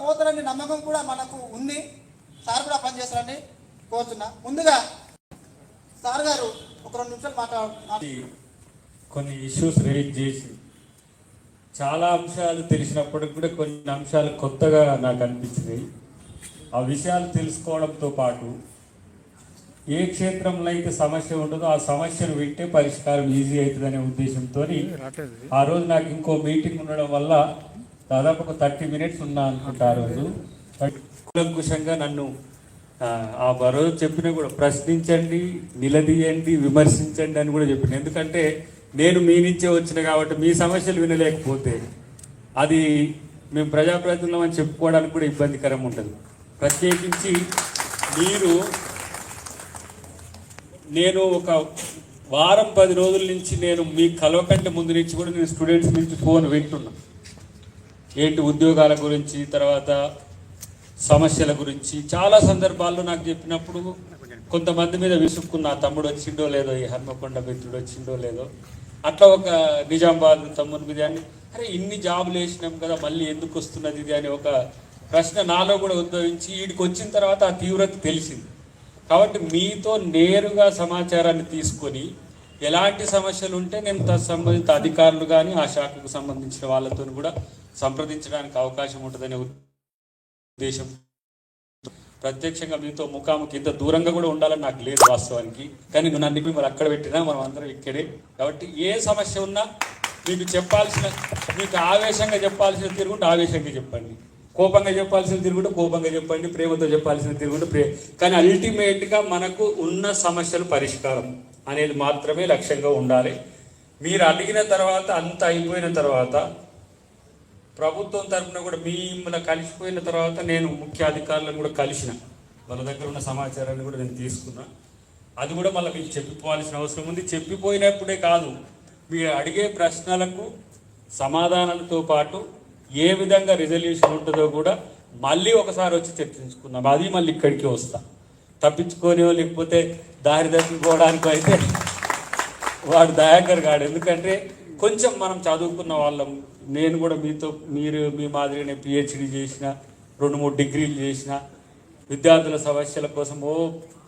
పోతారని నమ్మకం కూడా మనకు ఉంది. సార్ కూడా పనిచేస్తారని కోరుతున్నా ముందుగా సార్ గారు ఒక రెండు నిమిషాలు మాట్లాడు కొన్ని ఇష్యూస్ రేజ్ చేసి చాలా అంశాలు తెలిసినప్పటికి కూడా కొన్ని అంశాలు కొత్తగా నాకు అనిపించినాయి. ఆ విషయాలు తెలుసుకోవడంతో పాటు ఏ క్షేత్రంలో అయితే సమస్య ఉంటుందో ఆ సమస్యను వింటే పరిష్కారం ఈజీ అవుతుందనే ఉద్దేశంతో ఆ రోజు నాకు ఇంకో మీటింగ్ ఉండడం వల్ల దాదాపు ఒక థర్టీ మినిట్స్ ఉన్నా అనుకుంటా ఆ రోజు. కులంకుశంగా నన్ను ఆ, రోజు చెప్పిన కూడా ప్రశ్నించండి నిలదీయండి విమర్శించండి అని కూడా చెప్పిన. ఎందుకంటే నేను మీ నుంచే వచ్చిన కాబట్టి మీ సమస్యలు వినలేకపోతే అది మేము ప్రజాప్రతినిధులం అని చెప్పుకోవడానికి కూడా ఇబ్బందికరం ఉంటుంది ప్రత్యేకించి మీరు నేను ఒక వారం పది రోజుల నుంచి నేను మీ కలవకంటే ముందు నుంచి కూడా నేను స్టూడెంట్స్ నుంచి ఫోన్ వింటున్నాను ఏంటి ఉద్యోగాల గురించి తర్వాత సమస్యల గురించి చాలా సందర్భాల్లో నాకు చెప్పినప్పుడు కొంతమంది మీద విసుక్కున్న తమ్ముడు వచ్చిండో లేదో ఈ హన్మకొండ మిత్రుడు వచ్చిండో లేదో అట్లా ఒక నిజామాబాద్ తమ్ముని మీద అని అరే ఇన్ని జాబులు వేసినాం కదా మళ్ళీ ఎందుకు వస్తున్నది ఇది? అని ఒక ప్రశ్న నాలో కూడా ఉద్భవించి వీడికి వచ్చిన తర్వాత ఆ తీవ్రత తెలిసింది. కాబట్టి మీతో నేరుగా సమాచారాన్ని తీసుకొని ఎలాంటి సమస్యలు ఉంటే నేను తత్ సంబంధిత అధికారులు కానీ ఆ శాఖకు సంబంధించిన వాళ్ళతో కూడా సంప్రదించడానికి అవకాశం ఉంటుందనే ఉద్దేశం. ప్రత్యక్షంగా మీతో ముఖాముఖి ఇంత దూరంగా కూడా ఉండాలని నాకు లేదు వాస్తవానికి. కానీ నువ్వు నన్ను మిమ్మల్ని అక్కడ పెట్టినా మనం అందరం ఇక్కడే. కాబట్టి ఏ సమస్య ఉన్నా మీకు చెప్పాల్సిన మీకు ఆవేశంగా చెప్పాల్సిన తిరుగుంటే ఆవేశంగా చెప్పండి. కోపంగా చెప్పాల్సిన తిరుగుంటే కోపంగా చెప్పండి. ప్రేమతో చెప్పాల్సిన తిరుగుంటే ప్రే కానీ అల్టిమేట్గా మనకు ఉన్న సమస్యలు పరిష్కారం అనేది మాత్రమే లక్ష్యంగా ఉండాలి. మీరు అడిగిన తర్వాత అంత అయిపోయిన తర్వాత ప్రభుత్వం తరఫున కూడా మిమ్మల్ని కలిసిపోయిన తర్వాత నేను ముఖ్య అధికారులను కూడా కలిసిన. వాళ్ళ దగ్గర ఉన్న సమాచారాన్ని కూడా నేను తీసుకున్నా. అది కూడా మళ్ళీ మీకు చెప్పిపోవాల్సిన అవసరం ఉంది. చెప్పిపోయినప్పుడే కాదు మీరు అడిగే ప్రశ్నలకు సమాధానాలతో పాటు ఏ విధంగా రిజల్యూషన్ ఉంటుందో కూడా మళ్ళీ ఒకసారి వచ్చి చర్చించుకుందాం. అది మళ్ళీ ఇక్కడికి వస్తా. తప్పించుకోనివో లేకపోతే దారి తప్పిపోవడానికి అయితే వాడు దయాకర్ గాడు. ఎందుకంటే కొంచెం మనం చదువుకున్న వాళ్ళం. నేను కూడా మీతో మీరు మీ మాదిరిగానే పిహెచ్డి చేసిన రెండు మూడు డిగ్రీలు చేసిన విద్యార్థుల సమస్యల కోసం ఓ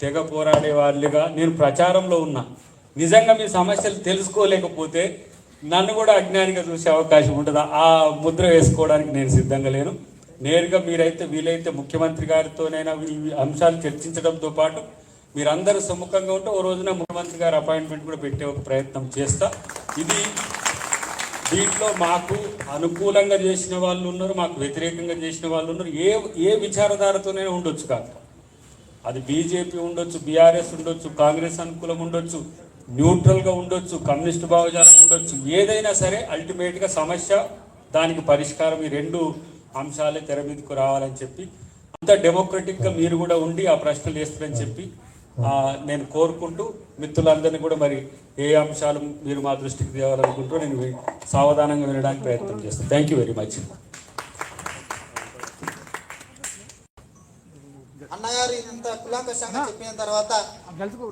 తెగ పోరాడే వాళ్ళుగా నేను ప్రచారంలో ఉన్నా. నిజంగా మీ సమస్యలు తెలుసుకోలేకపోతే నన్ను కూడా అజ్ఞానిగా చూసే అవకాశం ఉంటుందా? ఆ ముద్ర వేసుకోవడానికి నేను సిద్ధంగా లేను. నేరుగా మీరైతే వీలైతే ముఖ్యమంత్రి గారితోనైనా ఈ అంశాలు చర్చించడంతో పాటు మీరందరూ సముఖంగా ఉంటే ఓ రోజున ముఖ్యమంత్రి గారి అపాయింట్మెంట్ కూడా పెట్టే ఒక ప్రయత్నం చేస్తా. ఇది దీంట్లో మాకు అనుకూలంగా చేసిన వాళ్ళు ఉన్నారు మాకు వ్యతిరేకంగా చేసిన వాళ్ళు ఉన్నారు. ఏ ఏ విచారధారతోనే ఉండొచ్చు కాదు. అది బీజేపీ ఉండొచ్చు బీఆర్ఎస్ ఉండొచ్చు కాంగ్రెస్ అనుకూలం ఉండొచ్చు న్యూట్రల్గా ఉండొచ్చు కమ్యూనిస్ట్ భావజాలం ఉండొచ్చు. ఏదైనా సరే అల్టిమేట్గా సమస్య దానికి పరిష్కారం ఈ రెండు అంశాలే తెర మీదకు రావాలని చెప్పి అంత డెమోక్రటిక్గా మీరు కూడా ఉండి ఆ ప్రశ్నలు వేస్తారని చెప్పి నేను కోరుకుంటూ మిత్రులందరినీ కూడా మరి ఏ అంశాలు మీరు మా దృష్టికి తేవాలనుకుంటూ నేను సావధానంగా వినడానికి ప్రయత్నం చేస్తాను థ్యాంక్ యూ వెరీ మచ్ అన్నగారు ఇంత కులాంకషంగా చెప్పిన తర్వాత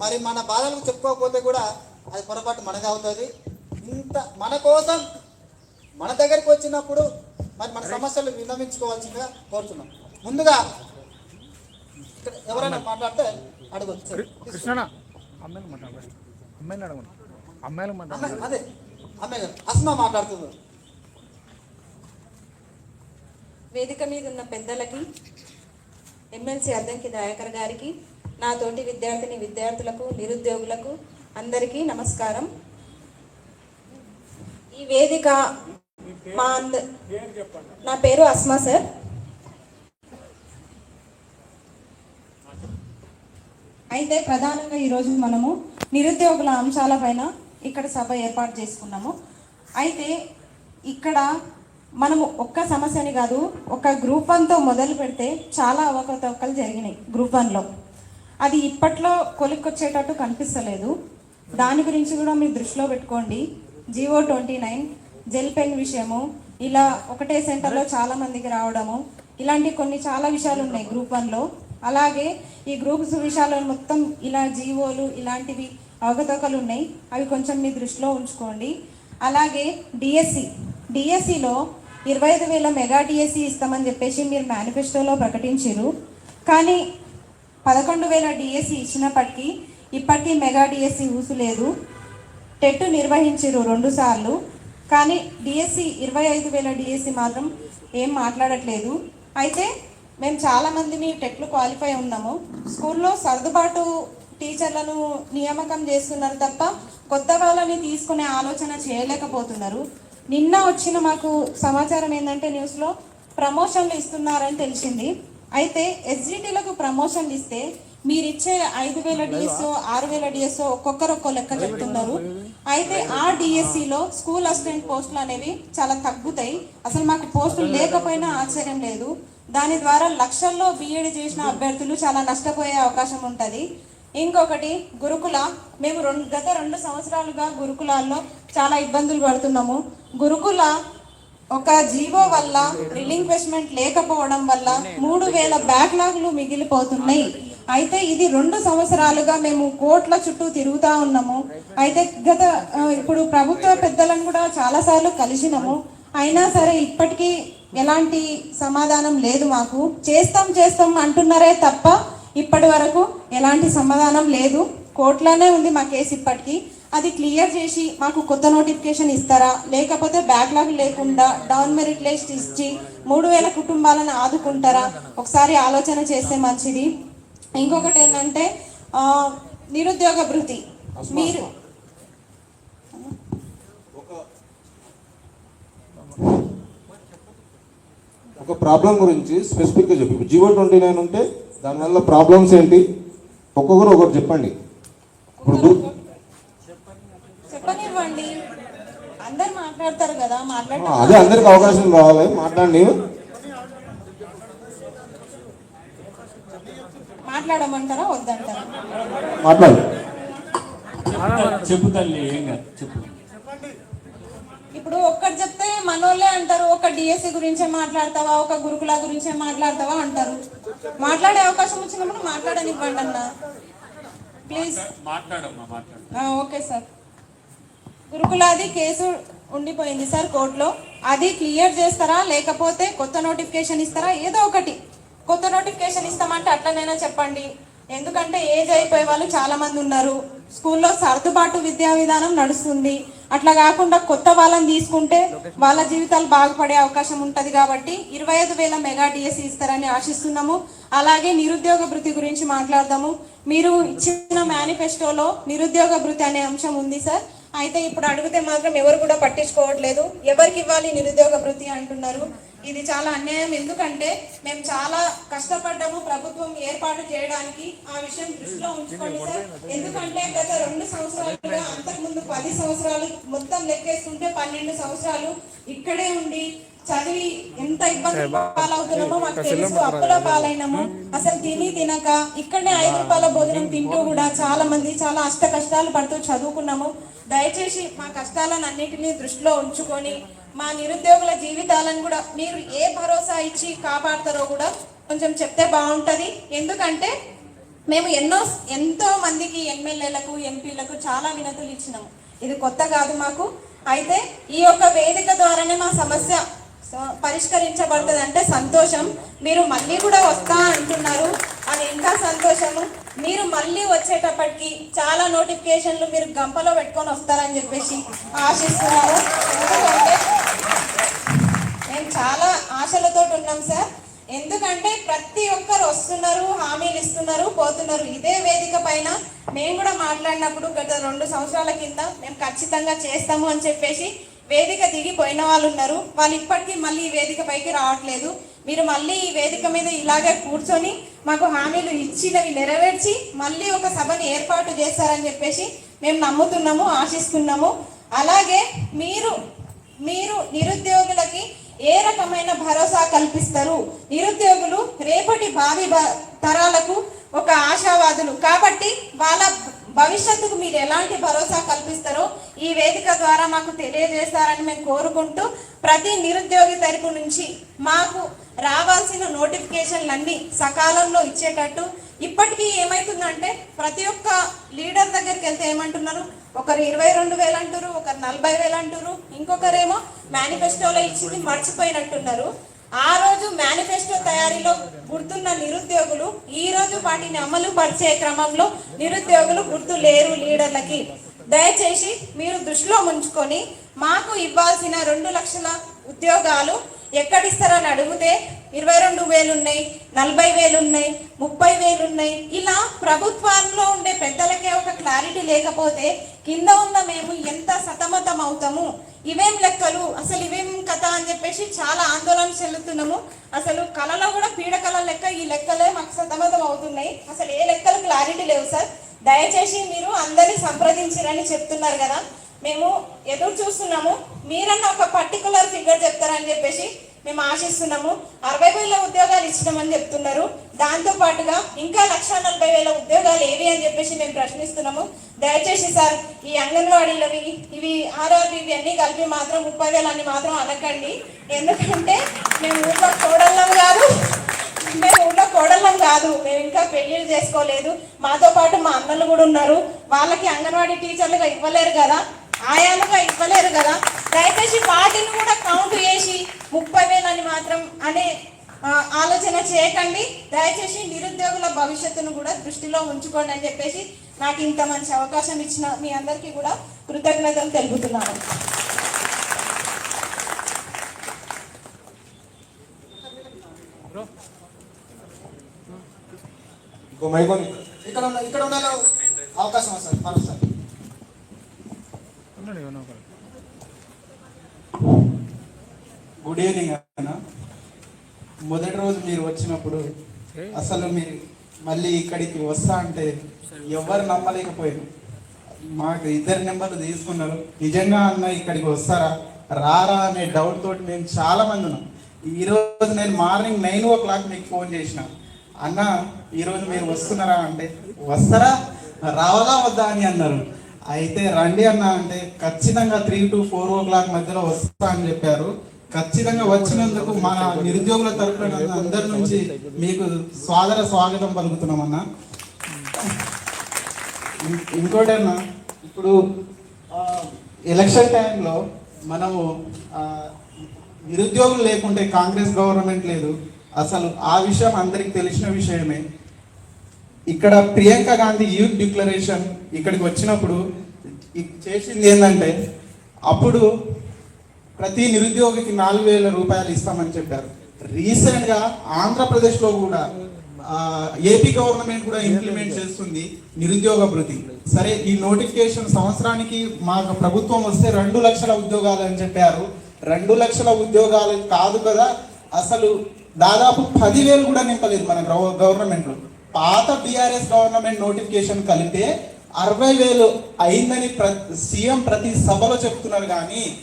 మరి మన బాధలకు చెప్పుకోకపోతే కూడా అది పొరపాటు మనకు అవుతుంది. ఇంత మన కోసం మన దగ్గరికి వచ్చినప్పుడు మరి మన సమస్యలు విన్నవించుకోవాల్సిందిగా కోరుతున్నాం ముందుగా ఇక్కడ ఎవరైనా మాట్లాడితే అడగచ్చు కృష్ణ అమ్మాయిలు మాట్లాడు అమ్మాయిని అమ్మాయిలు మాట్లాడు. అదే. అమ్మాయి గారు అస్మా మాట్లాడుతుంది. వేదిక మీద ఉన్న పెద్దలకి ఎమ్మెల్సీ అద్దంకి దయాకర్ గారికి నా తోటి విద్యార్థిని విద్యార్థులకు నిరుద్యోగులకు అందరికీ నమస్కారం. ఈ వేదిక మా అంద నా పేరు అస్మా సార్. అయితే ప్రధానంగా ఈరోజు మనము నిరుద్యోగుల అంశాలపైన ఇక్కడ సభ ఏర్పాటు చేసుకున్నాము. అయితే ఇక్కడ మనము ఒక్క సమస్యని కాదు ఒక గ్రూప్ వన్తో మొదలు పెడితే చాలా అవకతవకలు జరిగినాయి గ్రూప్ వన్లో అది ఇప్పట్లో కొలిక్కొచ్చేటట్టు కనిపిస్తలేదు. దాని గురించి కూడా మీరు దృష్టిలో పెట్టుకోండి. GO twenty nine gel pen విషయము ఇలా ఒకటే సెంటర్లో చాలా మందికి రావడము ఇలాంటి కొన్ని చాలా విషయాలు ఉన్నాయి గ్రూప్ వన్లో అలాగే ఈ గ్రూప్స్ విషయాలు మొత్తం ఇలా జీవోలు ఇలాంటివి అవకతవకలు ఉన్నాయి. అవి కొంచెం మీ దృష్టిలో ఉంచుకోండి. అలాగే డిఎస్సి డిఎస్సిలో ఇరవై ఐదు వేల మెగా డిఎస్సి ఇస్తామని చెప్పేసి మీరు మేనిఫెస్టోలో ప్రకటించారు కానీ పదకొండు వేల డిఎస్సి ఇచ్చినప్పటికీ ఇప్పటికీ మెగా డిఎస్సి ఊసులేదు టెట్ నిర్వహించారు రెండు సార్లు. కానీ డిఎస్సి ఇరవై ఐదు వేల డిఎస్సి మాత్రం ఏం మాట్లాడట్లేదు. అయితే మేము చాలా మందిని టెట్లు క్వాలిఫై ఉన్నాము. స్కూల్లో సర్దుబాటు టీచర్లను నియామకం చేస్తున్నారు తప్ప కొత్త వాళ్ళని తీసుకునే ఆలోచన చేయలేకపోతున్నారు. నిన్న వచ్చిన మాకు సమాచారం ఏంటంటే న్యూస్లో ప్రమోషన్లు ఇస్తున్నారని తెలిసింది. అయితే ఎస్జిటీలకు ప్రమోషన్లు ఇస్తే మీరు ఇచ్చే ఐదు వేల డిఎస్ఓ ఆరు వేల డిఎస్ఓ ఒక్కొక్కరు ఒక్కో లెక్క చెప్తున్నారు. అయితే ఆ డిఎస్సిలో స్కూల్ అసిస్టెంట్ పోస్టులు అనేవి చాలా తగ్గుతాయి. అసలు మాకు పోస్టులు లేకపోయినా ఆశ్చర్యం లేదు. దాని ద్వారా లక్షల్లో బీఈడి చేసిన అభ్యర్థులు చాలా నష్టపోయే అవకాశం ఉంటుంది. ఇంకొకటి గురుకుల. మేము రెండు గత రెండు సంవత్సరాలుగా గురుకులాల్లో చాలా ఇబ్బందులు పడుతున్నాము. గురుకుల ఒక జీవో వల్ల రిలింక్వెస్ట్మెంట్ లేకపోవడం వల్ల మూడు వేల బ్యాక్లాగ్లు మిగిలిపోతున్నాయి. అయితే ఇది రెండు సంవత్సరాలుగా మేము కోట్ల చుట్టూ తిరుగుతూ ఉన్నాము. అయితే గత ఇప్పుడు ప్రభుత్వ పెద్దలను కూడా చాలాసార్లు కలిసినాము. అయినా సరే ఇప్పటికీ ఎలాంటి సమాధానం లేదు మాకు. చేస్తాం చేస్తాం అంటున్నారే తప్ప ఇప్పటి వరకు ఎలాంటి సమాధానం లేదు. కోర్టులోనే ఉంది మా కేసు ఇప్పటికీ. అది క్లియర్ చేసి మాకు కొత్త నోటిఫికేషన్ ఇస్తారా? లేకపోతే బ్యాక్లాగ్ లేకుండా డౌన్ మెరిట్ లిస్ట్ ఇచ్చి మూడు వేల కుటుంబాలను ఆదుకుంటారా? ఒకసారి ఆలోచన చేస్తే మంచిది. ఇంకొకటి ఏంటంటే నిరుద్యోగ భృతి. మీరు ఒక ప్రాబ్లం గురించి స్పెసిఫిక్గా చెప్పు. జీవో ట్వంటీ నైన్ ఉంటే దానివల్ల ప్రాబ్లమ్స్ ఏంటి? ఒక్కొక్కరు ఒకటి చెప్పండి. ఇప్పుడు చెప్పనివ్వండి. అందరు మాట్లాడతారు కదా అదే అందరికి అవకాశం రావాలి. మాట్లాడండి మాట్లాడమంటారా వద్దంటారా? మాట్లాడు. చెప్పు తల్లి ఏం కాదు చెప్పు. మనోళ్ళే అంటారు ఒక డిఎస్సి గురించే మాట్లాడతావా ఒక గురుకుల గురించే మాట్లాడతావా అంటారు. మాట్లాడే అవకాశం వచ్చినప్పుడు మాట్లాడనివ్వండి అన్న. Please okay sir. గురుకులాది కేసు ఉండిపోయింది సార్ కోర్టులో. అది క్లియర్ చేస్తారా లేకపోతే కొత్త నోటిఫికేషన్ ఇస్తారా? ఏదో ఒకటి. కొత్త నోటిఫికేషన్ ఇస్తామంటే అట్లనైనా చెప్పండి. ఎందుకంటే ఏజ్ అయిపోయే వాళ్ళు చాలా మంది ఉన్నారు. స్కూల్లో సర్దుబాటు విద్యా విధానం నడుస్తుంది. అట్లా కాకుండా కొత్త వాళ్ళని తీసుకుంటే వాళ్ళ జీవితాలు బాగుపడే అవకాశం ఉంటుంది కాబట్టి ఇరవై ఐదు వేల మెగా డిఎస్సి ఇస్తారని ఆశిస్తున్నాము. అలాగే నిరుద్యోగ భృతి గురించి మాట్లాడదాము. మీరు ఇచ్చిన మేనిఫెస్టోలో నిరుద్యోగ భృతి అనే అంశం ఉంది సార్ అయితే ఇప్పుడు అడిగితే మాత్రం ఎవరు కూడా పట్టించుకోవట్లేదు. ఎవరికి ఇవ్వాలి నిరుద్యోగ వృత్తి అంటున్నారు. ఇది చాలా అన్యాయం. ఎందుకంటే మేము చాలా కష్టపడ్డాము ప్రభుత్వం ఏర్పాటు చేయడానికి. ఆ విషయం దృష్టిలో ఉంచుకోండి సార్. ఎందుకంటే గత రెండు సంవత్సరాలుగా అంతకుముందు పది సంవత్సరాలు మొత్తం లెక్కేసుకుంటే పన్నెండు సంవత్సరాలు ఇక్కడే ఉండి చదివి ఎంత ఇబ్బంది పాలవుతున్నామో మాకు తెలుసు. అప్పుల పాలైనాము. అసలు తిని తినక ఇక్కడనే ఐదు రూపాయల భోజనం తింటూ కూడా చాలా మంది చాలా అష్ట కష్టాలు పడుతూ చదువుకున్నాము. దయచేసి మా కష్టాలను అన్నింటినీ దృష్టిలో ఉంచుకొని మా నిరుద్యోగుల జీవితాలను కూడా మీరు ఏ భరోసా ఇచ్చి కాపాడతారో కూడా కొంచెం చెప్తే బాగుంటుంది. ఎందుకంటే మేము ఎన్నో ఎంతో మందికి ఎమ్మెల్యేలకు ఎంపీలకు చాలా వినతులు ఇచ్చినాము. ఇది కొత్త కాదు మాకు. అయితే ఈ యొక్క వేదిక ద్వారానే మా సమస్య పరిష్కరించబడుతుంది అంటే సంతోషం. మీరు మళ్ళీ కూడా వస్తా అంటున్నారు. కానీ ఇంకా సంతోషము. మీరు మళ్ళీ వచ్చేటప్పటికి చాలా నోటిఫికేషన్లు మీరు గంపలో పెట్టుకొని వస్తారని చెప్పేసి ఆశిస్తున్నారు ఎందుకంటే మేము చాలా ఆశలతో ఉన్నాం సార్. ఎందుకంటే ప్రతి ఒక్కరు వస్తున్నారు హామీలు ఇస్తున్నారు పోతున్నారు. ఇదే వేదిక పైన మేము కూడా మాట్లాడినప్పుడు గత రెండు సంవత్సరాల కింద మేము ఖచ్చితంగా చేస్తాము అని చెప్పేసి వేదిక దిగి పోయిన వాళ్ళు ఉన్నారు. వాళ్ళు ఇప్పటికీ మళ్ళీ ఈ వేదిక పైకి రావట్లేదు. మీరు మళ్ళీ ఈ వేదిక మీద ఇలాగే కూర్చొని మాకు హామీలు ఇచ్చినవి నెరవేర్చి మళ్ళీ ఒక సభని ఏర్పాటు చేస్తారని చెప్పేసి మేము నమ్ముతున్నాము ఆశిస్తున్నాము. అలాగే మీరు మీరు నిరుద్యోగులకి ఏ రకమైన భరోసా కల్పిస్తారు? నిరుద్యోగులు రేపటి భావి తరాలకు ఒక ఆశావాదులు. కాబట్టి వాళ్ళ భవిష్యత్తుకు మీరు ఎలాంటి భరోసా కల్పిస్తారో ఈ వేదిక ద్వారా మాకు తెలియజేస్తారని మేము కోరుకుంటూ ప్రతి నిరుద్యోగి తరపు నుంచి మాకు రావాల్సిన నోటిఫికేషన్లన్నీ సకాలంలో ఇచ్చేటట్టు ఇప్పటికీ ఏమవుతుందంటే ప్రతి ఒక్క లీడర్ దగ్గరికి వెళ్తే ఏమంటున్నారు? ఒకరు ఇరవై రెండు వేలు అంటారు ఒకరు నలభై వేలు అంటారు ఇంకొకరేమో మేనిఫెస్టోలో ఇచ్చింది మర్చిపోయినట్టున్నారు. ఆ రోజు మేనిఫెస్టో తయారీలో గుర్తున్న నిరుద్యోగులు ఈ రోజు వాటిని అమలు పరిచే క్రమంలో నిరుద్యోగులు గుర్తు లేరు లీడర్లకి. దయచేసి మీరు దృష్టిలో ఉంచుకొని మాకు ఇవ్వాల్సిన రెండు లక్షల ఉద్యోగాలు ఎక్కడిస్తారని అడిగితే ఇరవై రెండు వేలు ఉన్నాయి నలభై వేలు ఉన్నాయి ముప్పై వేలు ఉన్నాయి ఇలా ప్రభుత్వంలో ఉండే పెద్దలకే ఒక క్లారిటీ లేకపోతే కింద ఉన్న మేము ఎంత సతమతం అవుతాము ఇవేం లెక్కలు? అసలు ఇవేం కథ అని చెప్పేసి చాలా ఆందోళన చెల్లుతున్నాము. అసలు కళలో కూడా పీడకల లెక్క ఈ లెక్కలే మాకు సతమతం అవుతున్నాయి అసలు ఏ లెక్కలు క్లారిటీ లేవు సార్. దయచేసి మీరు అందరినీ సంప్రదించిరని చెప్తున్నారు కదా. మేము ఎదురు చూస్తున్నాము. మీరన్నా ఒక పర్టికులర్ ఫిగర్ చెప్తారని చెప్పేసి మేము ఆశిస్తున్నాము. అరవై వేల ఉద్యోగాలు ఇచ్చినామని చెప్తున్నారు. దాంతో పాటుగా ఇంకా లక్ష నలభై వేల ఉద్యోగాలు ఏవి అని చెప్పేసి మేము ప్రశ్నిస్తున్నాము. దయచేసి సార్ ఈ అంగన్వాడీలవి ఇవి ఆర్ఆర్బి ఇవి కలిపి మాత్రం ముప్పై వేల అని మాత్రం అనకండి ఎందుకంటే మేము ఊళ్ళో చూడడం కాదు. మేము ఊళ్ళో కోడళ్ళం కాదు. మేము ఇంకా పెళ్ళిళ్ళు చేసుకోలేదు. మాతో పాటు మా అన్నలు కూడా ఉన్నారు. వాళ్ళకి అంగన్వాడీ టీచర్లుగా ఇవ్వలేరు కదా. ఆయాలుగా ఇవ్వలేరు కదా. దయచేసి వాటిని కూడా కౌంట్ చేసి ముప్పై వేలని మాత్రం అనే ఆలోచన చేయకండి. దయచేసి నిరుద్యోగుల భవిష్యత్తును కూడా దృష్టిలో ఉంచుకోండి అని చెప్పేసి నాకు ఇంత మంచి అవకాశం ఇచ్చిన మీ అందరికీ కూడా కృతజ్ఞతలు తెలుపుతున్నాను. ఇక్కడ ఇక్కడ ఉండాలి అవకాశం వస్తుంది. ఎవరో ఒకరు. గుడ్ ఈవినింగ్ అన్న. మొదటి రోజు మీరు వచ్చినప్పుడు అసలు మీరు మళ్ళీ ఇక్కడికి వస్తా అంటే ఎవరు నమ్మలేకపోయారు? మాకు ఇద్దరు నెంబర్లు తీసుకున్నారు. నిజంగా అన్న ఇక్కడికి వస్తారా? రారా అనే డౌట్ తోటి మేము చాలా మంది ఉన్నాం. ఈరోజు నేను మార్నింగ్ నైన్ ఓ క్లాక్ మీకు ఫోన్ చేసిన. అన్న ఈరోజు మీరు వస్తున్నారా అంటే వస్తారా? రావాలా వద్దా అని అన్నారు. అయితే రండి అన్నా అంటే ఖచ్చితంగా three to four o'clock మధ్యలో వస్తా అని చెప్పారు. ఖచ్చితంగా వచ్చినందుకు మన నిరుద్యోగుల తరపున అందరి నుంచి మీకు స్వాగత స్వాగతం పలుకుతున్నామన్నా ఇంకోటన్నా ఇప్పుడు ఎలక్షన్ టైంలో మనము నిరుద్యోగులు లేకుంటే కాంగ్రెస్ గవర్నమెంట్ లేదు. అసలు ఆ విషయం అందరికి తెలిసిన విషయమే. ఇక్కడ ప్రియాంక గాంధీ యూత్ డిక్లరేషన్ ఇక్కడికి వచ్చినప్పుడు చేసింది ఏంటంటే అప్పుడు ప్రతి నిరుద్యోగికి నాలుగు వేల రూపాయలు ఇస్తామని చెప్పారు. రీసెంట్గా ఆంధ్రప్రదేశ్లో కూడా ఏపీ గవర్నమెంట్ కూడా ఇంప్లిమెంట్ చేస్తుంది నిరుద్యోగ భృతి సరే ఈ నోటిఫికేషన్ సంవత్సరానికి మాకు ప్రభుత్వం వస్తే రెండు లక్షల ఉద్యోగాలు అని చెప్పారు. రెండు లక్షల ఉద్యోగాలు కాదు కదా అసలు దాదాపు పదివేలు కూడా నింపలేదు మన గవర్నమెంట్లో. పాత బీఆర్ఎస్ గవర్నమెంట్ నోటిఫికేషన్ కలిపితే అరవై వేలు అయిందని ప్ర సీఎం ప్రతి సభలో చెప్తున్నారు కానీ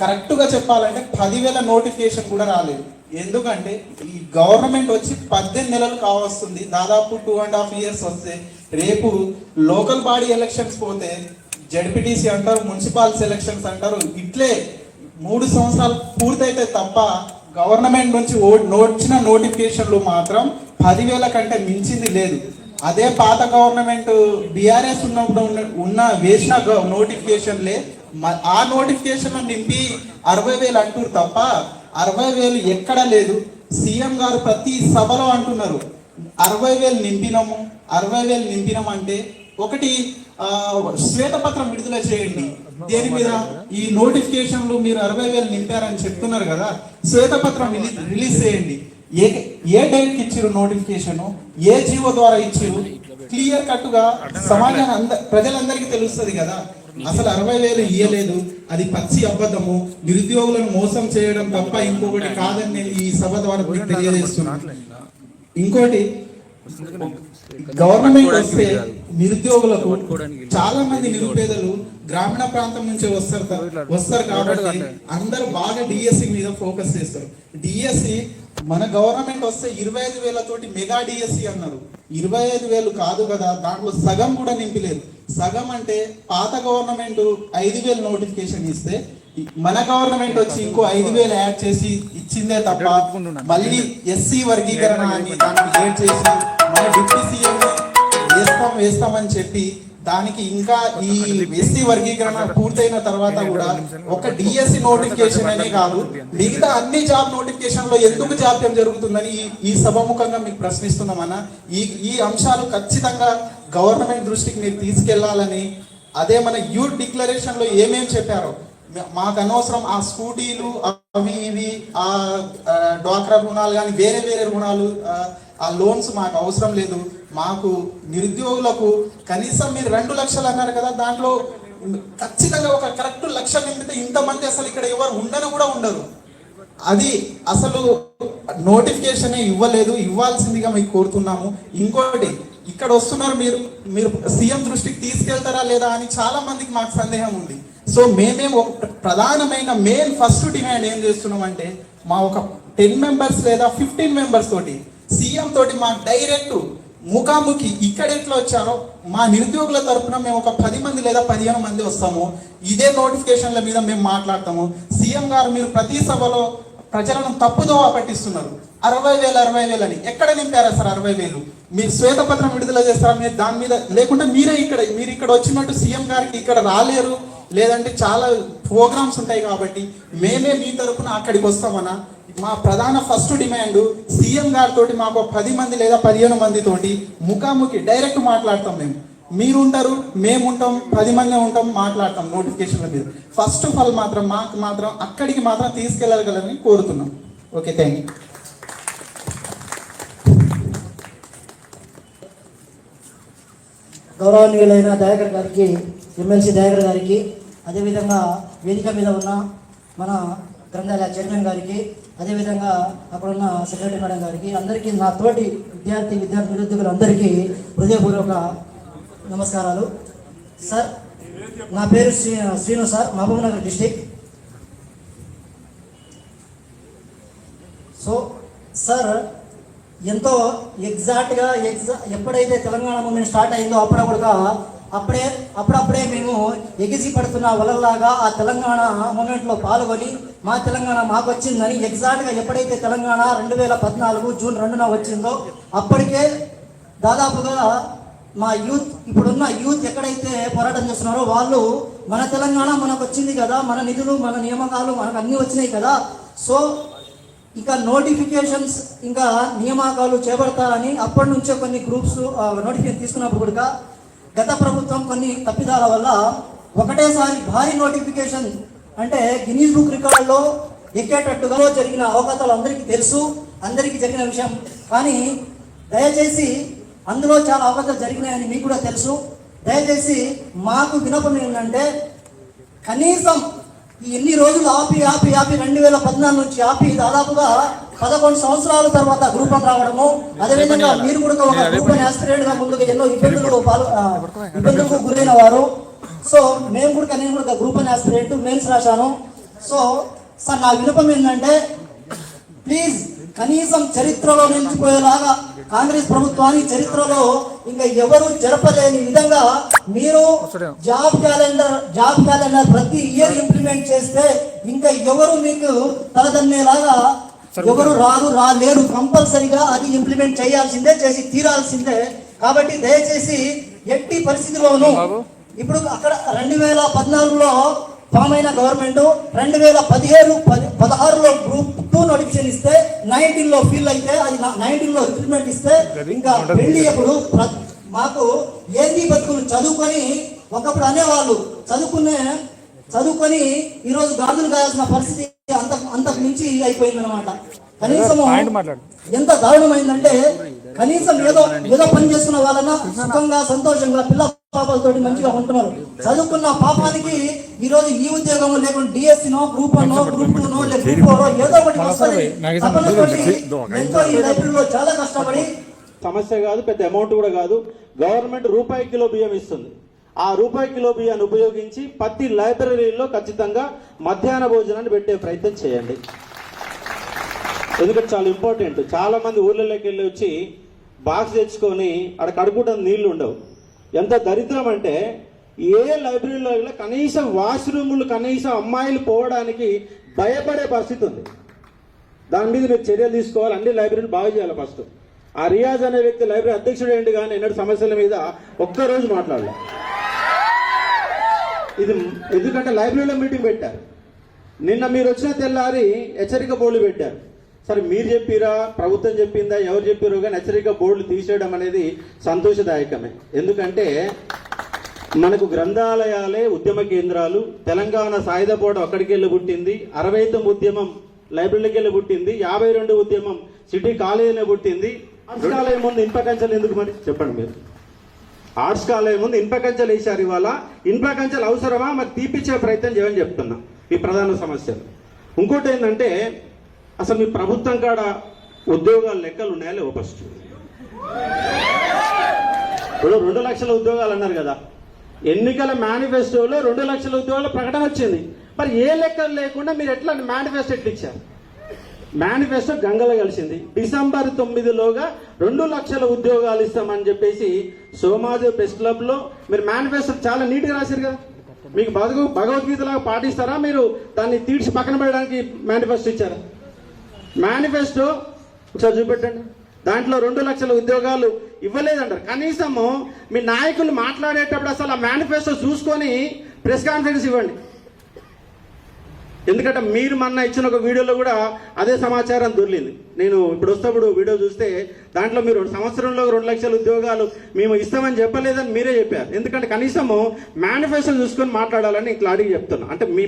కరెక్ట్గా చెప్పాలంటే పదివేల నోటిఫికేషన్ కూడా రాలేదు. ఎందుకంటే ఈ గవర్నమెంట్ వచ్చి పద్దెనిమిది నెలలు కావస్తుంది. దాదాపు టూ అండ్ హాఫ్ ఇయర్స్ వస్తే రేపు లోకల్ బాడీ ఎలక్షన్స్ పోతే జడ్పీటీసీ అంటారు మున్సిపాల్ ఎలక్షన్స్ అంటారు. ఇట్లే మూడు సంవత్సరాలు పూర్తయితే తప్ప గవర్నమెంట్ నుంచి ఓ- వచ్చిన నోటిఫికేషన్లు మాత్రం పదివేల కంటే మించింది లేదు. అదే పాత గవర్నమెంట్ బీఆర్ఎస్ ఉన్నప్పుడు ఉన్న- ఉన్న వేసిన నోటిఫికేషన్లే మ- ఆ నోటిఫికేషన్ నింపి అరవై వేలు అంటారు తప్ప అరవై వేలు ఎక్కడ లేదు. సీఎం గారు ప్రతి సభలో అంటున్నారు. అరవై వేలు నింపినాము. అరవై వేలు నింపినాం అంటే ఒకటి శ్వేతపత్రం విడుదల చేయండి. దేని మీద? ఈ నోటిఫికేషన్లు మీరు అరవై వేలు నింపారని చెప్తున్నారు కదా. శ్వేతపత్రం రిలీజ్ చేయండి. ఏ ఏ డేట్ ఇచ్చిరు నోటిఫికేషన్? ఏ జీవో ద్వారా ఇచ్చిరు క్లియర్ కట్గా సమాజాన్ని అంద ప్రజలందరికీ తెలుస్తుంది కదా. అసలు అరవై వేలు ఇయ్యలేదు. అది పచ్చి అబద్ధము. నిరుద్యోగులను మోసం చేయడం తప్ప ఇంకొకటి కాదని నేను ఈ సభ ద్వారా తెలియజేస్తున్నాను. ఇంకోటి గవర్నమెంట్ వస్తే నిరుద్యోగులకు చాలా మంది నిరుపేదలు గ్రామీణ ప్రాంతం నుంచి వస్తారు వస్తారు కాబట్టి అందరూ బాగా డిఎస్సి మీద ఫోకస్ చేస్తారు. డిఎస్సి మన గవర్నమెంట్ వస్తే ఇరవై ఐదు వేల తోటి మెగా డిఎస్సి అన్నారు. ఇరవై ఐదు వేలు కాదు కదా దాంట్లో సగం కూడా నింపలేదు. సగం అంటే పాత గవర్నమెంట్ ఐదు వేలు నోటిఫికేషన్ ఇస్తే మన గవర్నమెంట్ వచ్చి ఇంకో ఐదు వేలు యాడ్ చేసి ఇచ్చిందే తప్ప మళ్ళీ ఎస్సీ వర్గీకరణ అని దానికి లేట్ చేసి మన డిప్యూటీ సీఎం వేస్తాం వేస్తామని చెప్పి దానికి ఇంకా ఈ ఎస్సీ వర్గీకరణ పూర్తయిన తర్వాత కూడా ఒక డిఎస్సి నోటిఫికేషన్ అనే కాదు. మిగతా అన్ని జాబ్ నోటిఫికేషన్లో ఎందుకు జాప్యం జరుగుతుందని ఈ- సభముఖంగా మీకు ప్రశ్నిస్తున్నామన్నా ఈ ఈ అంశాలు ఖచ్చితంగా గవర్నమెంట్ దృష్టికి మీరు తీసుకెళ్ళాలని అదే మన యూత్ డిక్లరేషన్లో ఏమేం చెప్పారో మాకు అనవసరం ఆ స్కూటీలు అవి ఇవి ఆ డ్వాక్రా రుణాలు కానీ వేరే వేరే రుణాలు ఆ, లోన్స్ మాకు అవసరం లేదు. మాకు నిరుద్యోగులకు కనీసం మీరు రెండు లక్షలు అన్నారు కదా దాంట్లో ఖచ్చితంగా ఒక కరెక్ట్ లక్ష నింపితే ఇంతమంది అసలు ఇక్కడ ఎవరు ఉండని కూడా ఉండరు. అది అసలు నోటిఫికేషన్ ఇవ్వలేదు ఇవ్వాల్సిందిగా మీకు కోరుతున్నాము. ఇంకోటి ఇక్కడ వస్తున్నారు మీరు మీరు సీఎం దృష్టికి తీసుకెళ్తారా లేదా అని చాలా మందికి మాకు సందేహం ఉంది. సో మేమేం ఒక ప్రధానమైన మెయిన్ ఫస్ట్ డిమాండ్ ఏం చేస్తున్నాం అంటే మా ఒక టెన్ మెంబర్స్ లేదా ఫిఫ్టీన్ మెంబర్స్ తోటి సీఎం తోటి మా డైరెక్ట్ ముఖాముఖి ఇక్కడ ఎట్లా వచ్చారో మా నిరుద్యోగుల తరపున మేము ఒక పది మంది లేదా పదిహేను మంది వస్తాము. ఇదే నోటిఫికేషన్ల మీద మేము మాట్లాడతాము. సీఎం గారు మీరు ప్రతి సభలో ప్రజలను తప్పుదోవ పట్టిస్తున్నారు. అరవై వేలు అరవై వేలు అని. ఎక్కడ నింపారా సార్ అరవై వేలు? మీరు శ్వేతపత్రం విడుదల చేస్తారా? మీరు దాని మీద లేకుంటే మీరే ఇక్కడ మీరు ఇక్కడ వచ్చినట్టు సీఎం గారికి ఇక్కడ రాలేరు. లేదంటే చాలా ప్రోగ్రామ్స్ ఉంటాయి కాబట్టి మేమే మీ తరపున అక్కడికి వస్తామన్నా మా ప్రధాన ఫస్ట్ డిమాండ్ సీఎం గారితో మాకు పది మంది లేదా పదిహేను మందితోటి ముఖాముఖి డైరెక్ట్ మాట్లాడతాం మేము. మీరు ఉంటారు మేము ఉంటాం పది మంది ఉంటాం మాట్లాడతాం నోటిఫికేషన్ల మీద. ఫస్ట్ ఆఫ్ ఆల్ మాత్రం మాకు మాత్రం అక్కడికి మాత్రం తీసుకెళ్ళగలని కోరుతున్నాం. ఓకే థ్యాంక్ యూ గౌరవనీయులైన దయాకర్ గారికి ఎమ్మెల్సీ దయాకర్ గారికి అదేవిధంగా వేదిక మీద ఉన్న మన గ్రంథాలయ చైర్మన్ గారికి అదేవిధంగా అక్కడ ఉన్న సెక్రటరీ మేడం గారికి అందరికీ నా తోటి విద్యార్థి విద్యార్థి నిరుద్యోగులందరికీ హృదయపూర్వక నమస్కారాలు. సార్ నా పేరు Shri Srinu sir Mahabubnagar district so sir ఎంతో ఎగ్జాక్ట్గా ఎగ్జా ఎప్పుడైతే తెలంగాణ మూమెంట్ స్టార్ట్ అయిందో అప్పుడప్పుడుగా అప్పుడే అప్పుడప్పుడే మేము ఎగిసి పడుతున్న వలల్లాగా ఆ తెలంగాణ మూమెంట్లో పాల్గొని మా తెలంగాణ మాకు వచ్చిందని ఎగ్జాక్ట్గా ఎప్పుడైతే తెలంగాణ రెండు వేల పద్నాలుగు జూన్ రెండున వచ్చిందో అప్పటికే దాదాపుగా మా యూత్ ఇప్పుడున్న యూత్ ఎక్కడైతే పోరాటం చేస్తున్నారో వాళ్ళు మన తెలంగాణ మనకు వచ్చింది కదా మన నిధులు మన నియామకాలు మనకు అన్నీ వచ్చినాయి కదా. సో ఇంకా నోటిఫికేషన్స్ ఇంకా నియామకాలు చేపడతారని అప్పటి నుంచే కొన్ని గ్రూప్స్ నోటిఫికేషన్ తీసుకున్నప్పుడు కూడా గత ప్రభుత్వం కొన్ని తప్పిదాల వల్ల ఒకటేసారి భారీ నోటిఫికేషన్ అంటే గినీస్ బుక్ రికార్డులో ఎక్కేటట్టుగా జరిగిన అవకాశాలు అందరికీ తెలుసు అందరికీ జరిగిన విషయం. కానీ దయచేసి అందులో చాలా అవకాశాలు జరిగినాయని మీకు కూడా తెలుసు. దయచేసి మాకు వినపం ఏంటంటే కనీసం ఈ ఎన్ని రోజులు ఆపి ఆపి ఆపి రెండు వేల పద్నాలుగు నుంచి ఆపి దాదాపుగా పదకొండు సంవత్సరాల తర్వాత గ్రూప్ అని రావడము. అదేవిధంగా మీరు కూడా ఒక గ్రూప్ అని ఆస్పిరెంట్గా ముందుకు ఎన్నో ఇబ్బందులు ఇబ్బందులకు గురైన వారు. సో మేము కూడా నేను కూడా గ్రూప్ అని ఆస్పిరెంట్ మెయిన్స్ రాశాను. సో సార్ నా వినపం ఏంటంటే ప్లీజ్ కనీసం చరిత్రలో నిలిచిపోయేలాగా కాంగ్రెస్ ప్రభుత్వాన్ని చరిత్రలో ఇంకా ఎవరు జరపలేని విధంగా మీరు జాబ్ క్యాలెండర్ జాబ్ క్యాలెండర్ ప్రతి ఇయర్ ఇంప్లిమెంట్ చేస్తే ఇంకా ఎవరు మీకు తలదన్నేలాగా ఎవరు రాదు రాలేరు కంపల్సరిగా అది ఇంప్లిమెంట్ చేయాల్సిందే చేసి తీరాల్సిందే. కాబట్టి దయచేసి ఎట్టి పరిస్థితిలోనూ ఇప్పుడు అక్కడ రెండు వేల పద్నాలుగులో ఫామ్ అయిన గవర్నమెంట్ రెండు వేల పదిహేను పది పదహారులో గ్రూప్ టూ నోటిఫికేషన్ ఇస్తే నైన్టీన్లో ఫీల్ అయితే అది నైన్టీన్లో రిక్రూట్మెంట్ ఇస్తే ఇంకా పెళ్ళి అప్పుడు మాకు ఏంది బతుకులు చదువుకొని ఒకప్పుడు అనేవాళ్ళు చదువుకునే చదువుకొని ఈ రోజు గాజులు కాయాల్సిన పరిస్థితి అంత అంతకు మించి అయిపోయింది మాట్లాడు. ఎంత దారుణమైందంటే కనీసం ఏదో ఏదో పని చేసుకున్న వాళ్ళన సుఖంగా సంతోషంగా పిల్ల పాపలతోటి మంచిగా ఉంటున్నారు. చదువుకున్న పాపానికి ఈ రోజు ఈ ఉద్యోగం లేకుండా DSC no group one group two no ఏదో ఒకటి వస్తుంది. ఎంతో ఈ లైబ్రరీలో చాలా కష్టపడి సమస్య కాదు పెద్ద అమౌంట్ కూడా కాదు. గవర్నమెంట్ రూపాయి కిలో బియ్యం ఇస్తుంది. ఆ రూపాయి కిలో బియ్యాన్ని ఉపయోగించి ప్రతి లైబ్రరీలో ఖచ్చితంగా మధ్యాహ్న భోజనాన్ని పెట్టే ప్రయత్నం చేయండి. ఎందుకంటే చాలా ఇంపార్టెంట్ చాలా మంది వెళ్ళి వచ్చి బాక్స్ తెచ్చుకొని అక్కడ కడుపుటం నీళ్ళు ఉండవు. ఎంత దరిద్రం అంటే ఏ లైబ్రరీలో కనీసం వాష్రూములు కనీసం అమ్మాయిలు పోవడానికి భయపడే పరిస్థితి ఉంది. దాని మీద మీరు చర్యలు తీసుకోవాలి. అన్ని లైబ్రరీని బాగు చేయాలి ఫస్ట్ ఆ రియాజ్ అనే వ్యక్తి లైబ్రరీ అధ్యక్షుడు ఏంటి కానీ ఎన్నటి సమస్యల మీద ఒక్కరోజు మాట్లాడలే ఇది ఎందుకంటే లైబ్రరీలో మీటింగ్ పెట్టారు. నిన్న మీరు వచ్చిన తెల్లారి హెచ్చరిక బోర్డు పెట్టారు. సరే మీరు చెప్పిరా ప్రభుత్వం చెప్పిందా ఎవరు చెప్పారో కానీ హెచ్చరిక బోర్డులు తీసేయడం అనేది సంతోషదాయకమే. ఎందుకంటే మనకు గ్రంథాలయాలే ఉద్యమ కేంద్రాలు తెలంగాణ సాయుధ పోవడం అక్కడికి వెళ్ళి పుట్టింది అరవై తొమ్మిది ఉద్యమం లైబ్రరీకి వెళ్ళి పుట్టింది యాభై రెండు ఉద్యమం సిటీ కాలేజీలో పుట్టింది. ఆర్ట్స్ కాలేజ్ ముందు ఇనుప ఎందుకు మరి? చెప్పండి మీరు. ఆర్ట్స్ కాలేజ్ ముందు ఇనుప కంచెలు వేశారు ఇవాళ. ఇనుప అవసరమా? మరి తీపిచ్చే ప్రయత్నం చేయమని చెప్తున్నా. ఈ ప్రధాన సమస్యలు. ఇంకోటి ఏంటంటే అసలు మీ ప్రభుత్వం కాడ ఉద్యోగాల లెక్కలు ఉన్నాయా లేవు ఫస్ట్ ఇప్పుడు రెండు లక్షల ఉద్యోగాలు అన్నారు కదా. ఎన్నికల మేనిఫెస్టోలో రెండు లక్షల ఉద్యోగాల ప్రకటన వచ్చింది. మరి ఏ లెక్కలు లేకుండా మీరు ఎట్లా మేనిఫెస్టో ఎట్లా ఇచ్చారు? మేనిఫెస్టో గంగలో కలిసింది. డిసెంబర్ తొమ్మిదిలోగా రెండు లక్షల ఉద్యోగాలు ఇస్తామని చెప్పేసి సోమాదేవ్ ప్రెస్ క్లబ్లో మీరు మేనిఫెస్టో చాలా నీట్గా రాశారు కదా. మీకు భగవ భగవద్గీతలాగా పాటిస్తారా మీరు? దాన్ని తీర్చి పక్కన పెట్టడానికి మేనిఫెస్టో ఇచ్చారా? మేనిఫెస్టో ఒకసారి చూపెట్టండి. దాంట్లో రెండు లక్షల ఉద్యోగాలు ఇవ్వలేదంటారు. కనీసము మీ నాయకులు మాట్లాడేటప్పుడు అసలు ఆ మేనిఫెస్టో చూసుకొని ప్రెస్ కాన్ఫరెన్స్ ఇవ్వండి. ఎందుకంటే మీరు మొన్న ఇచ్చిన ఒక వీడియోలో కూడా అదే సమాచారం దొరికింది. నేను ఇప్పుడు వస్తేప్పుడు వీడియో చూస్తే దాంట్లో మీరు సంవత్సరంలో రెండు లక్షల ఉద్యోగాలు మేము ఇస్తామని చెప్పలేదని మీరే చెప్పారు. ఎందుకంటే కనీసము మేనిఫెస్టో చూసుకొని మాట్లాడాలని ఇట్లా అడిగి అంటే మీ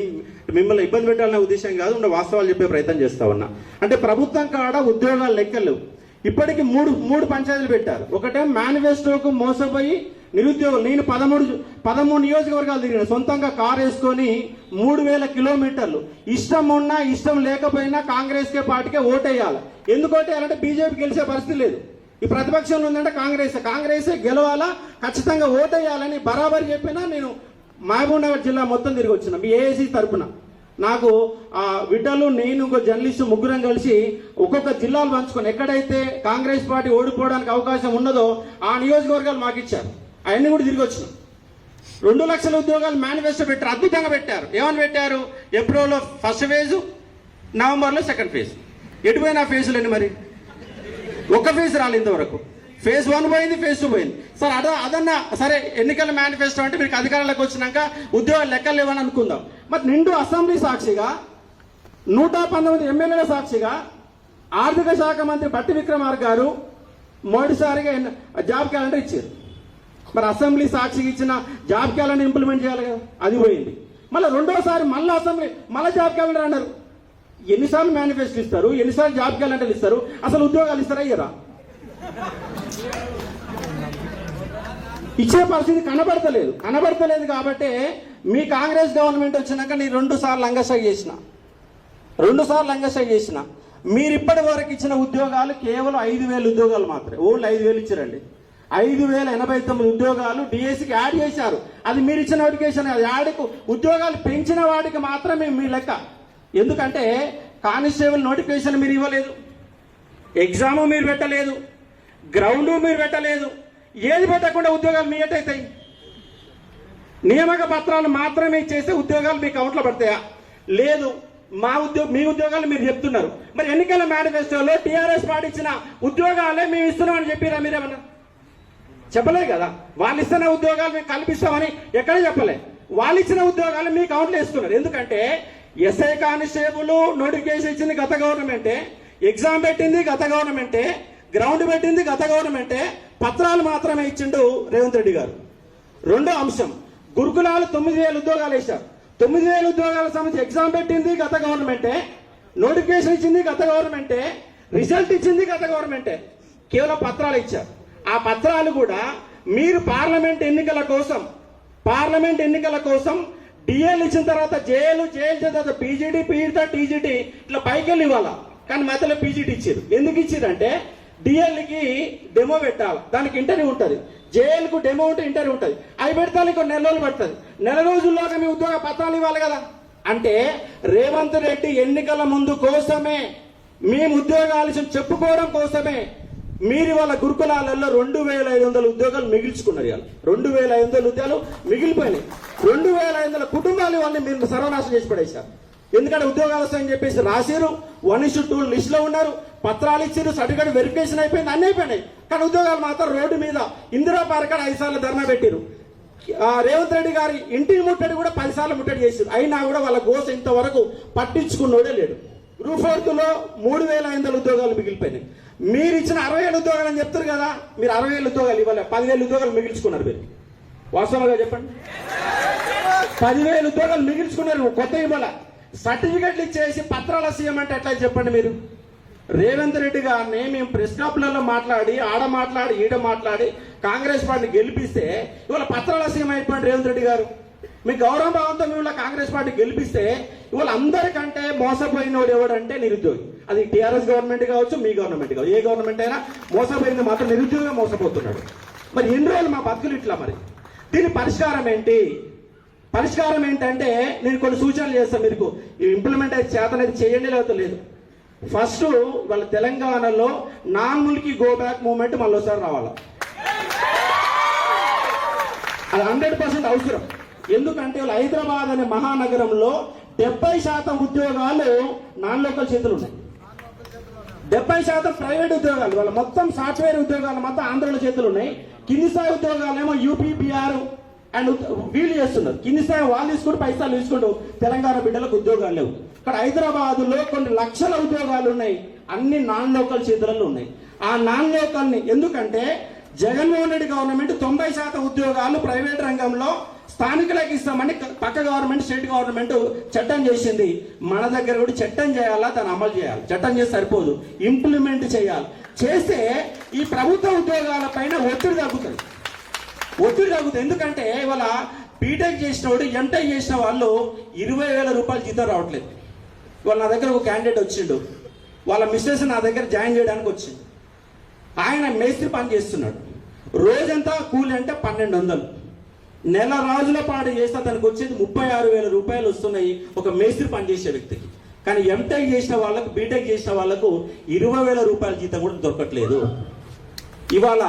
మిమ్మల్ని ఇబ్బంది పెట్టాలనే ఉద్దేశం కాదు ఉండే వాస్తవాలు చెప్పే ప్రయత్నం చేస్తా ఉన్నా. అంటే ప్రభుత్వం కాడ ఉద్యోగాలు లెక్కలు. ఇప్పటికి మూడు మూడు పంచాయతీలు పెట్టారు. ఒకటే మేనిఫెస్టోకు మోసపోయి నిరుద్యోగులు. నేను పదమూడు పదమూడు నియోజకవర్గాలు తిరిగిన. సొంతంగా కారు వేసుకొని మూడు వేల కిలోమీటర్లు. ఇష్టం ఉన్నా ఇష్టం లేకపోయినా కాంగ్రెస్కే పార్టీకే ఓటేయాలి. ఎందుకంటే అలాంటి బీజేపీ గెలిచే పరిస్థితి లేదు. ఈ ప్రతిపక్షంలో ఉందంటే కాంగ్రెస్. కాంగ్రెసే గెలవాలా? ఖచ్చితంగా ఓటేయాలని బరాబరి చెప్పినా నేను మహబూబ్నగర్ జిల్లా మొత్తం తిరిగి వచ్చిన. మీ ఏఏసీ తరపున. నాకు ఆ విడ్డలు నేను ఒక జర్నలిస్టు ముగ్గురం కలిసి ఒక్కొక్క జిల్లాలు పంచుకొని ఎక్కడైతే కాంగ్రెస్ పార్టీ ఓడిపోవడానికి అవకాశం ఉన్నదో ఆ నియోజకవర్గాలు మాకు ఇచ్చారు. అవన్నీ కూడా తిరిగి వచ్చినాం. రెండు లక్షల ఉద్యోగాలు మేనిఫెస్టో పెట్టారు అద్భుతంగా పెట్టారు. ఏమని పెట్టారు? ఏప్రిల్లో ఫస్ట్ ఫేజ్ నవంబర్లో సెకండ్ ఫేజ్. ఎటుపోయిన ఫేజులండి మరి. ఒక్క ఫేజ్ రాలేదు ఇంతవరకు. ఫేజ్ వన్ పోయింది ఫేజ్ టూ పోయింది. సార్ అద అదన్నా సరే ఎన్నికల మేనిఫెస్టో అంటే మీకు అధికారంలోకి వచ్చినాక ఉద్యోగాలు లెక్కలు లేవని అనుకుందాం. మరి నిండు అసెంబ్లీ సాక్షిగా నూట పంతొమ్మిది ఎమ్మెల్యేల సాక్షిగా ఆర్థిక శాఖ మంత్రి బట్టి విక్రమార్ గారు మొదటిసారిగా జాబ్ క్యాలెండర్ ఇచ్చారు. మరి అసెంబ్లీ సాక్షిగా ఇచ్చిన జాబ్ క్యాలెండర్ ఇంప్లిమెంట్ చేయాలి కదా అది పోయింది. మళ్ళీ రెండోసారి మళ్ళీ అసెంబ్లీ మళ్ళీ జాబ్ క్యాలెండర్ అన్నారు. ఎన్నిసార్లు మేనిఫెస్టో ఇస్తారు ఎన్నిసార్లు జాబ్ క్యాలెండర్లు ఇస్తారు అసలు ఉద్యోగాలు ఇస్తారా ఇయ్యరా? ఇచ్చే పరిస్థితి కనబడతలేదు. కనబడతలేదు కాబట్టి మీ కాంగ్రెస్ గవర్నమెంట్ వచ్చినాక నేను రెండు సార్లు అంగసై చేసిన. రెండు సార్లు అంగసై చేసిన. మీరు ఇప్పటి వరకు ఇచ్చిన ఉద్యోగాలు కేవలం ఐదు వేల ఉద్యోగాలు మాత్రమే. ఓన్లీ ఐదు వేలు ఇచ్చారండి. ఐదు వేల ఎనభై తొమ్మిది ఉద్యోగాలు డిఎస్సికి యాడ్ చేశారు. అది మీరు ఇచ్చిన నోటిఫికేషన్ అది యాడ్కు ఉద్యోగాలు పెంచిన వాడికి మాత్రమే మీ లెక్క. ఎందుకంటే కానిస్టేబుల్ నోటిఫికేషన్ మీరు ఇవ్వలేదు. ఎగ్జామ్ మీరు పెట్టలేదు. గ్రౌండ్ మీరు పెట్టలేదు. ఏది పెట్టకుండా ఉద్యోగాలు మీ అవుతాయి నియామక పత్రాలు మాత్రమే చేస్తే ఉద్యోగాలు మీకు అకౌంట్లో పడతాయా? లేదు మా ఉద్యోగ మీ ఉద్యోగాలు మీరు చెప్తున్నారు. మరి ఎన్నికల మేనిఫెస్టోలో టీఆర్ఎస్ పాటించిన ఉద్యోగాలే మేము ఇస్తున్నామని చెప్పిరా మీరేమన్నా? చెప్పలేదు కదా. వాళ్ళు ఇస్తున్న ఉద్యోగాలు మేము కల్పిస్తామని ఎక్కడ చెప్పలే? వాళ్ళు ఇచ్చిన ఉద్యోగాలు మీ కౌంట్లో ఇస్తున్నారు ఎందుకంటే ఎస్ఐ కానిస్టేబుల్ నోటిఫికేషన్ ఇచ్చింది గత గవర్నమెంటే ఎగ్జామ్ పెట్టింది గత గవర్నమెంటే గ్రౌండ్ పెట్టింది గత గవర్నమెంటే. పత్రాలు మాత్రమే ఇచ్చిండు రేవంత్ రెడ్డి గారు. రెండో అంశం గురుకులాలు తొమ్మిది వేల ఉద్యోగాలు వేశారు. తొమ్మిది వేల ఉద్యోగాల సంబంధించి ఎగ్జామ్ పెట్టింది గత గవర్నమెంటే. నోటిఫికేషన్ ఇచ్చింది గత గవర్నమెంటే. రిజల్ట్ ఇచ్చింది గత గవర్నమెంటే. కేవలం పత్రాలు ఇచ్చారు. ఆ పత్రాలు కూడా మీరు పార్లమెంట్ ఎన్నికల కోసం పార్లమెంట్ ఎన్నికల కోసం డిఎల్ ఇచ్చిన తర్వాత జేఎల్ జేఎల్ ఇచ్చిన తర్వాత పీజీడీ పీజీ టీజీటీ ఇట్లా పైకి వెళ్ళి ఇవ్వాలా? కానీ మధ్యలో పీజీటీ ఇచ్చారు. ఎందుకు ఇచ్చారంటే డిఎల్కి డెమో పెట్టాలి. దానికి ఇంటర్వ్యూ ఉంటుంది. జేఎల్కు డెమో ఉంటే ఇంటర్వ్యూ ఉంటుంది. అవి పెడతాను ఇంకో నెల రోజులు పడుతుంది. నెల రోజుల్లోగా మీ ఉద్యోగ పత్రాలు ఇవ్వాలి కదా. అంటే రేవంత్ రెడ్డి ఎన్నికల ముందు కోసమే మేము ఉద్యోగ ఆలస్యం చెప్పుకోవడం కోసమే మీరు వాళ్ళ గురుకులాలలో రెండు వేల ఐదు వందల ఉద్యోగాలు మిగిల్చుకున్నారు ఇవాళ. రెండు వేల ఐదు వందల ఉద్యోగాలు మిగిలిపోయినాయి. రెండు వేల ఐదు వందల కుటుంబాలు ఇవన్నీ మీరు సర్వనాశం చేసి పడేశారు. ఎందుకంటే ఉద్యోగాలు అని చెప్పేసి రాశారు వన్ ఇష్యూ టూ లిస్ట్లో ఉన్నారు. పత్రాలు ఇచ్చారు సర్టిఫికేట్ వెరిఫికేషన్ అయిపోయింది అన్నీ అయిపోయినాయి. కానీ ఉద్యోగాలు మాత్రం రోడ్డు మీద ఇందిరా పార్క్ ఐదు సార్లు ధర్నా పెట్టిరు ఆ రేవంత్ రెడ్డి గారి ఇంటిని ముట్టడి కూడా పదిసార్లు ముట్టడి చేసింది అయినా కూడా వాళ్ళ గోస ఇంతవరకు పట్టించుకున్నోడే లేడు. గ్రూప్ ఫోర్త్లో మూడు వేల ఐదు వందల ఉద్యోగాలు మిగిలిపోయినాయి. మీరు ఇచ్చిన అరవై ఏళ్ళు ఉద్యోగాలు అని చెప్తారు కదా మీరు అరవై ఏళ్ళు ఉద్యోగాలు ఇవ్వలే పదివేలు ఉద్యోగాలు మిగిల్చుకున్నారు మీరు. వాస్తవంగా చెప్పండి. పదివేలు ఉద్యోగాలు మిగిల్చుకున్నారు కొత్త ఇవ్వాల. సర్టిఫికెట్లు ఇచ్చేసి పత్రాలు సీఎం అంటే ఎట్లా చెప్పండి మీరు? రేవంత్ రెడ్డి గారిని మేము ప్రెస్ క్లబ్లలో మాట్లాడి ఆడ మాట్లాడి ఈడ మాట్లాడి కాంగ్రెస్ పార్టీని గెలిపిస్తే ఇవాళ పత్రాల సీఎం అయిపోయింది రేవంత్ రెడ్డి గారు. మీ గౌరవ భావంతో మేము కాంగ్రెస్ పార్టీ గెలిపిస్తే ఇవాళ అందరికంటే మోసపోయినోడు ఎవడంటే నిరుద్యోగి. అది టీఆర్ఎస్ గవర్నమెంట్ కావచ్చు మీ గవర్నమెంట్ కావచ్చు. ఏ గవర్నమెంట్ అయినా మోసపోయింది మాత్రం నిరుద్యోగం మోసపోతున్నాడు. మరి ఎన్ని రోజులు మా బతుకులు ఇట్లా మరి? దీని పరిష్కారం ఏంటి? పరిష్కారం ఏంటంటే నేను కొన్ని సూచనలు చేస్తాను మీకు. ఇంప్లిమెంట్ అయితే చేతనైతే చేయండి లేకపోతే లేదు. ఫస్ట్ వాళ్ళ తెలంగాణలో non Mulki go back movement మళ్ళీ ఒకసారి రావాలి? అది హండ్రెడ్ పర్సెంట్ అవసరం. ఎందుకంటే హైదరాబాద్ అనే మహానగరంలో డెబ్బై శాతం ఉద్యోగాలు నాన్ లోకల్ చేతులు ఉన్నాయి. డెబ్బై శాతం ప్రైవేట్ ఉద్యోగాలు వాళ్ళ మొత్తం సాఫ్ట్వేర్ ఉద్యోగాలు మొత్తం ఆంధ్రలో చేతులు ఉన్నాయి. కింది స్థాయి ఉద్యోగాలు ఏమో యూపీ బీఆర్ అండ్ వీలు చేస్తున్నారు. కింది స్థాయి వాళ్ళు తీసుకుంటూ పైసలు తీసుకుంటూ తెలంగాణ బిడ్డలకు ఉద్యోగాలు లేవు. ఇక్కడ హైదరాబాద్లో కొన్ని లక్షల ఉద్యోగాలు ఉన్నాయి. అన్ని నాన్ లోకల్ చేతులలో ఉన్నాయి. ఆ నాన్ లోకల్ని ఎందుకంటే జగన్మోహన్ రెడ్డి గవర్నమెంట్ తొంభై శాతం ఉద్యోగాలు ప్రైవేట్ రంగంలో స్థానికులకు ఇస్తామని పక్క గవర్నమెంట్ స్టేట్ గవర్నమెంట్ చట్టం చేసింది. మన దగ్గర కూడా చట్టం చేయాలా? దాన్ని అమలు చేయాలి. చట్టం చేసి సరిపోదు. ఇంప్లిమెంట్ చేయాలి. చేస్తే ఈ ప్రభుత్వ ఉద్యోగాల పైన ఒత్తిడి తగ్గుతుంది. ఒత్తిడి తగ్గుతుంది. ఎందుకంటే ఇవాళ బీటెక్ చేసిన వాడు ఎంటెక్ చేసిన వాళ్ళు ఇరవై వేల రూపాయలు జీతం రావట్లేదు. ఇవాళ నా దగ్గర ఒక క్యాండిడేట్ వచ్చిండు. వాళ్ళ మిస్సెస్ నా దగ్గర జాయిన్ చేయడానికి వచ్చింది ఆయన మేస్త్రి పని చేస్తున్నాడు. రోజంతా కూలి అంటే పన్నెండు వందలు. నెల రోజుల పాటు చేస్తే అతనికి వచ్చేది ముప్పై ఆరు వేల రూపాయలు వస్తున్నాయి ఒక మేస్త్రి పని చేసే వ్యక్తికి. కానీ ఎంటెక్ చేసిన వాళ్ళకు బీటెక్ చేసిన వాళ్ళకు ఇరవై వేల రూపాయల జీతం కూడా దొరకట్లేదు. ఇవాళ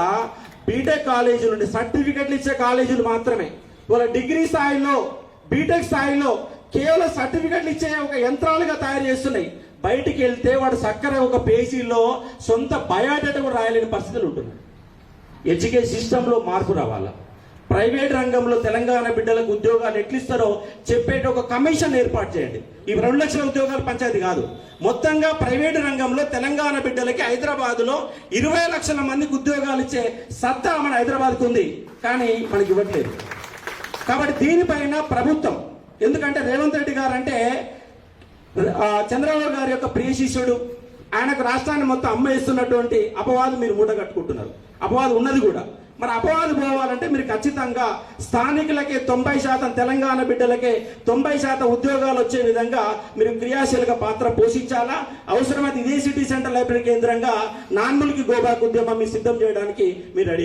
బీటెక్ కాలేజీలు నుండి సర్టిఫికెట్లు ఇచ్చే కాలేజీలు మాత్రమే. ఇవాళ డిగ్రీ స్థాయిలో బీటెక్ స్థాయిలో కేవలం సర్టిఫికెట్లు ఇచ్చే ఒక యంత్రాలుగా తయారు చేస్తున్నాయి. బయటికి వెళ్తే వాడు చక్కర ఒక పేజీలో సొంత బయోడేటా కూడా రాయలేని పరిస్థితులు ఉంటున్నాయి. ఎడ్యుకేషన్ సిస్టంలో మార్పు రావాలా? ప్రైవేట్ రంగంలో తెలంగాణ బిడ్డలకు ఉద్యోగాలు ఎట్లిస్తారో చెప్పేట ఒక కమిషన్ ఏర్పాటు చేయండి. ఈ రెండు లక్షల ఉద్యోగాలు పంచాయతీ కాదు. మొత్తంగా ప్రైవేట్ రంగంలో తెలంగాణ బిడ్డలకి హైదరాబాద్లో ఇరవై లక్షల మందికి ఉద్యోగాలు ఇచ్చే సత్తా మన హైదరాబాద్కు ఉంది. కానీ మనకి ఇవ్వట్లేదు. కాబట్టి దీనిపైన ప్రభుత్వం ఎందుకంటే రేవంత్ రెడ్డి గారు అంటే చంద్రబాబు గారి యొక్క ప్రియ శిష్యుడు. ఆయనకు రాష్ట్రాన్ని మొత్తం అమ్మేస్తున్నటువంటి అపవాదం మీరు మూట కట్టుకుంటున్నారు. అపవాదం ఉన్నది కూడా. మరి అపవాదం పోవాలంటే మీరు ఖచ్చితంగా స్థానికులకే తొంభై శాతం తెలంగాణ బిడ్డలకే తొంభై శాతం ఉద్యోగాలు వచ్చే విధంగా మీరు క్రియాశీలక పాత్ర పోషించాలా? అవసరమైతే ఇదే సిటీ సెంటర్ లైబ్రరీ కేంద్రంగా నాన్ములకి గోబాక్ ఉద్యమం మీరు సిద్ధం చేయడానికి మీరు రెడీ